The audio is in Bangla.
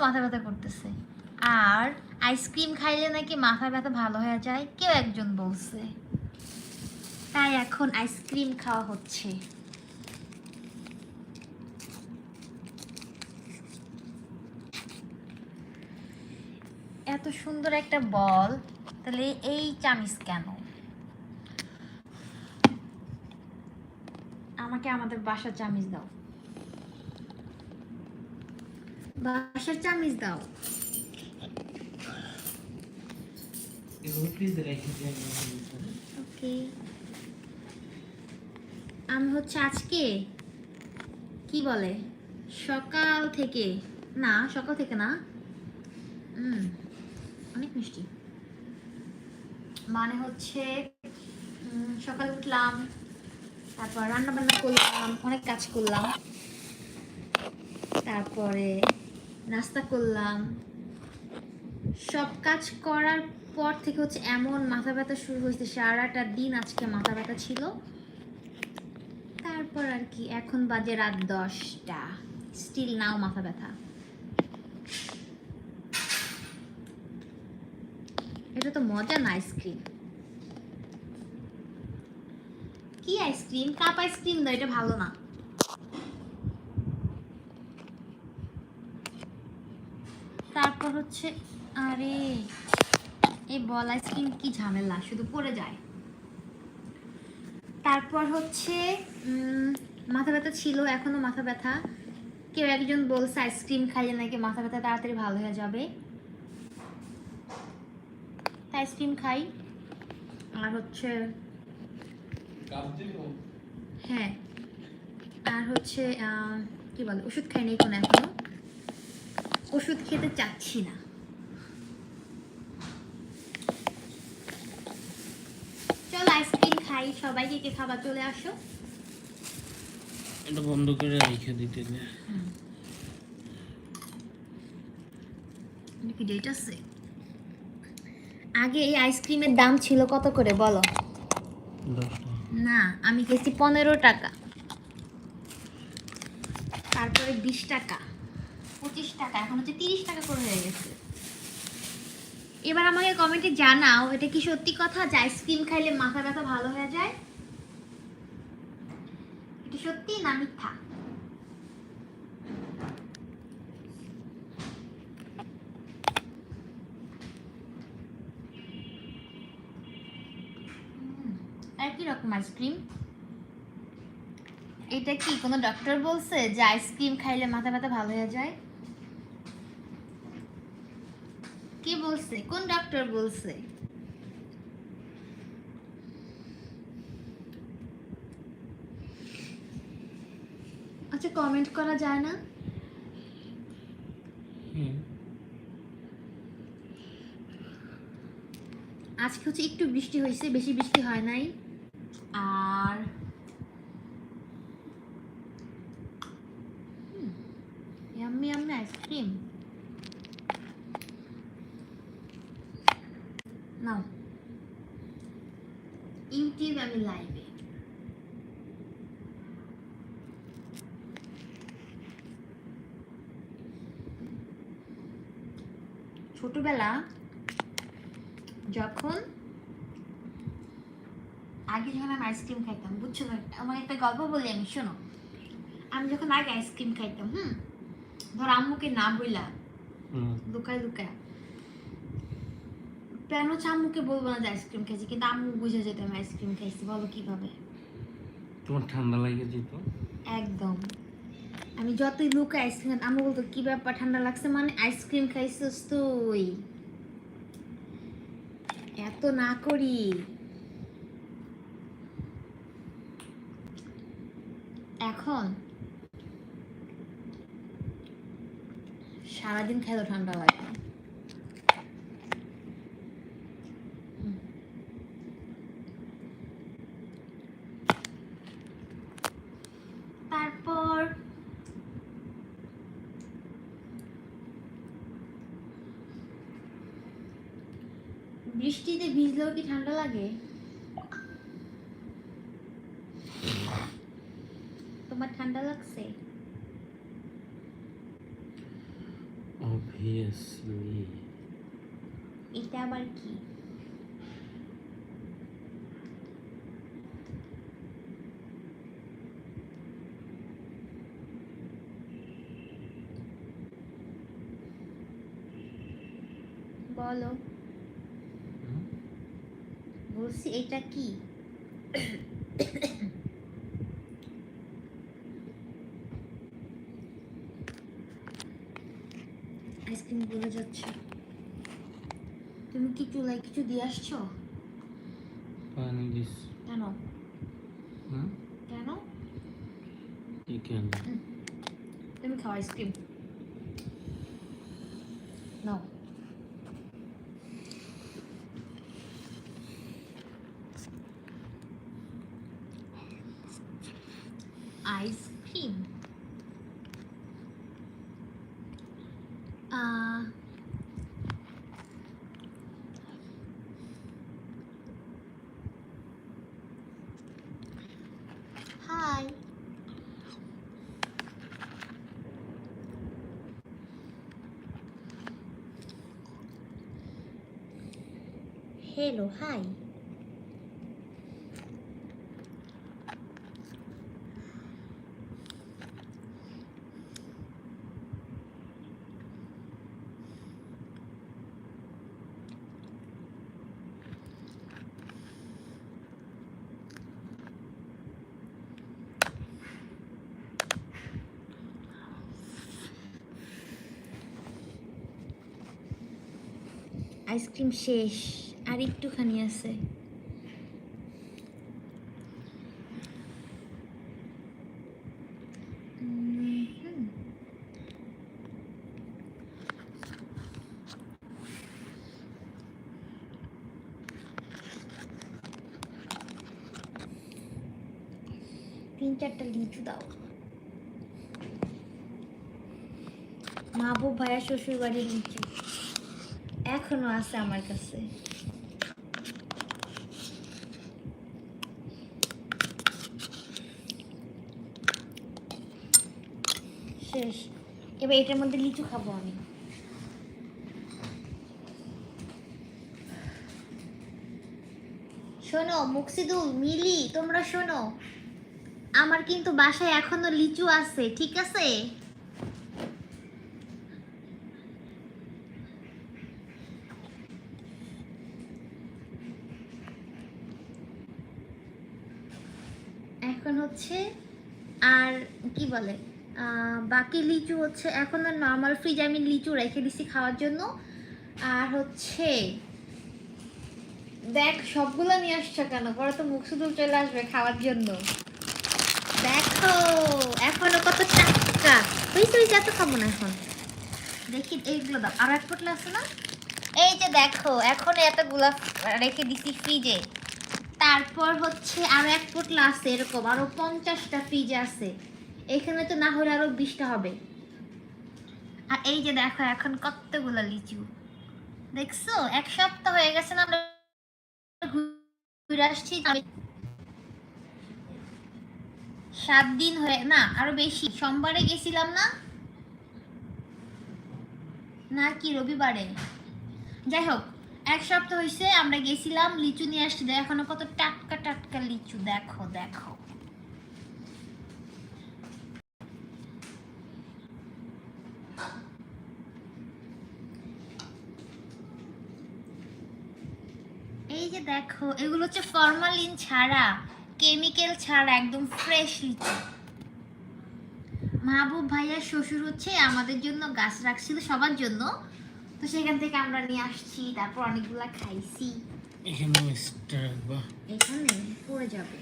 মাথা ব্যথা করতেছে। আর আইসক্রিম খাইলে নাকি মাথা ব্যথা ভালো হয়ে যায়? কেউ একজন বলছে। তাই এখন আইসক্রিম খাওয়া হচ্ছে। এত সুন্দর একটা বল। তাহলে এই চামিচ কেন? আমাকে আমাদের বাসার চামিচ দাও। বাসার চামিচ দাও। আমি ওকে। আমি হচ্ছে আজকে কি বলে? সকাল থেকে না সকাল থেকে না। অনেক মিষ্টি। মানে হচ্ছে সকালে উঠলাম তারপর রান্না বান্না করলাম অনেক কাজ করলাম। তারপরে নাস্তা করলাম। সব কাজ করার পর থেকে হচ্ছে এমন মাথা ব্যথা শুরু হয়েছে, সারাটা দিন আজকে মাথা ব্যথা ছিল। তারপর আর কি, এখন বাজে রাত দশটা। স্টিল নাও মাথা ব্যথা। এটা তো মজা না আইসক্রিম? কি আইসক্রিম? কাপ আইসক্রিম দাও, এটা ভালো না। তারপর হচ্ছে আরে এই বল আইসক্রিম কি ঝামেলা? শুধু পড়ে যায়। তারপর হচ্ছে মাথা ব্যথা ছিল এখনও মাথা ব্যথা। কেউ একজন বলছে আইসক্রিম খাইলে নাকি মাথা ব্যথা তাড়াতাড়ি ভালো হয়ে যাবে। আইসক্রিম খাই। আর হচ্ছে হ্যাঁ। আর হচ্ছে কি বলে ওষুধ খাইনি কোনো এখনও। ওষুধ খেতে চাচ্ছি না। চলো আইসক্রিম খাই সবাইকে কে খাবার চলে আসো। এটা বন্ধ করে রেখে দিতে দে। কি ডেট আছে? আগে এই আইসক্রিমের দাম ছিল কত করে বলো? না আমি খেয়েছি পনেরো টাকা। তারপরে বিশ টাকা। পঁচিশ টাকা, এখন হচ্ছে তিরিশ টাকা করে হয়ে গেছে। এবার আমাকে কমেন্টে জানাও, এটা কি সত্যি কথা যে আইসক্রিম খাইলে মাথা ব্যথা ভালো হয়ে যায়? এটা সত্যি না মিথ্যা? একই রকম আইসক্রিম এটা কি কোনো ডক্টর বলছে যে আইসক্রিম খাইলে মাথা ব্যথা ভালো হয়ে যায়? কে বলছে? কোন ডাক্তার বলছে? আচ্ছা কমেন্ট করা যায় না? আজকে হচ্ছে একটু বৃষ্টি হয়েছে বেশি বৃষ্টি হয় নাই আর ইয়াম্মি ইয়াম্মি আইসক্রিম নাও ইউটিউব আমি লাইভে। ছোটবেলা যখন আগে যখন আমি আইসক্রিম খাইতাম বুঝছ না? আমার একটা গল্প বলি আমি শোনো। আমি যখন আগে আইসক্রিম খাইতাম হুম? ধর আম্মুকে না বইলা লুকায় লুকায়। প্ল্যান হচ্ছে আম্মুকে বলব না যে আইসক্রিম খাইছি কিন্তু আম্মু বুঝে যেত আমি আইসক্রিম খাইছি বলো কীভাবে? তোমার ঠান্ডা লাগে যেত? একদম। আমি যতই লুকায় আইসক্রিম আম্মু বলতো কি ব্যাপার ঠান্ডা লাগছে? মানে আইসক্রিম খাইছিস তুই? এত না করি। এখন সারাদিন খেলো ঠান্ডা লাগে হুম। তারপর বৃষ্টিতে ভিজলেও কি ঠান্ডা লাগে তোমার ঠান্ডা লাগছে Obviously. এটা আবার কি বলো? বলছি এটা কি? আইসক্রিম গলে যাচ্ছে। তুমি কি চুলায় কিছু দিয়ে আসছো? পানি দিস। কেন? হুম? কেন? তুমি খাও আইসক্রিম। নাও। ice cream ah hi hello hi Ice cream শেষ আর একটুখানি আছে। তিন চারটা লিচু দাও। মাহবুব ভাইয়া শ্বশুর বাড়ির লিচু এখনও আছে আমার কাছে। শেষ। এবার এটার মধ্যে লিচু খাব আমি। শোনো, মুকসিদুল, মিলি, তোমরা শোনো। আমার কিন্তু বাসায় এখনও লিচু আছে, ঠিক আছে এখন হচ্ছে, আর কি বলে বাকি লিচু হচ্ছে এখন আর নর্মাল ফ্রিজ আমি লিচু রেখে দিছি খাওয়ার জন্য। আর হচ্ছে, দেখ সবগুলো নিয়ে আসছো কেন? পরে তো মুখ শুধু চলে আসবে খাওয়ার জন্য। দেখো, এখনও কত টাটকা। তুই তুই যত খাব না এখন। দেখি, এইগুলো দাও। আর এক পোটলা আছে না? এই যে দেখো এখন এতগুলা রেখে দিছি ফ্রিজে তারপর হচ্ছে আরও এক পোটলা আছে এরকম, আরও পঞ্চাশটা ফ্রিজে আছে। এখানে তো না হলে আরও বিশটা হবে। আর এই যে দেখো, এখন কতগুলো লিচু। দেখছ? এক সপ্তাহ হয়ে গেছে না আসছি। সাত দিন হয়ে, না, আরও বেশি। সোমবারে গেছিলাম না? না কি, রবিবারে? যাই হোক এক সপ্তাহ হয়েছে আমরা গেছিলাম, লিচু নিয়ে আসছি। এখনও কত টাটকা টাটকা লিচু। দেখো দেখো। এই যে দেখো, এগুলো হচ্ছে ফরমালিন ছাড়া কেমিক্যাল ছাড়া, একদম ফ্রেশ লিচু। মাহবুব ভাইয়ার শ্বশুর হচ্ছে আমাদের জন্য গাছ রাখছিল সবার জন্য। তো সেখান থেকে আমরা নিয়ে আসছি তারপর অনেকগুলা খাইছি। এখানে এখানে পড়ে যাবে।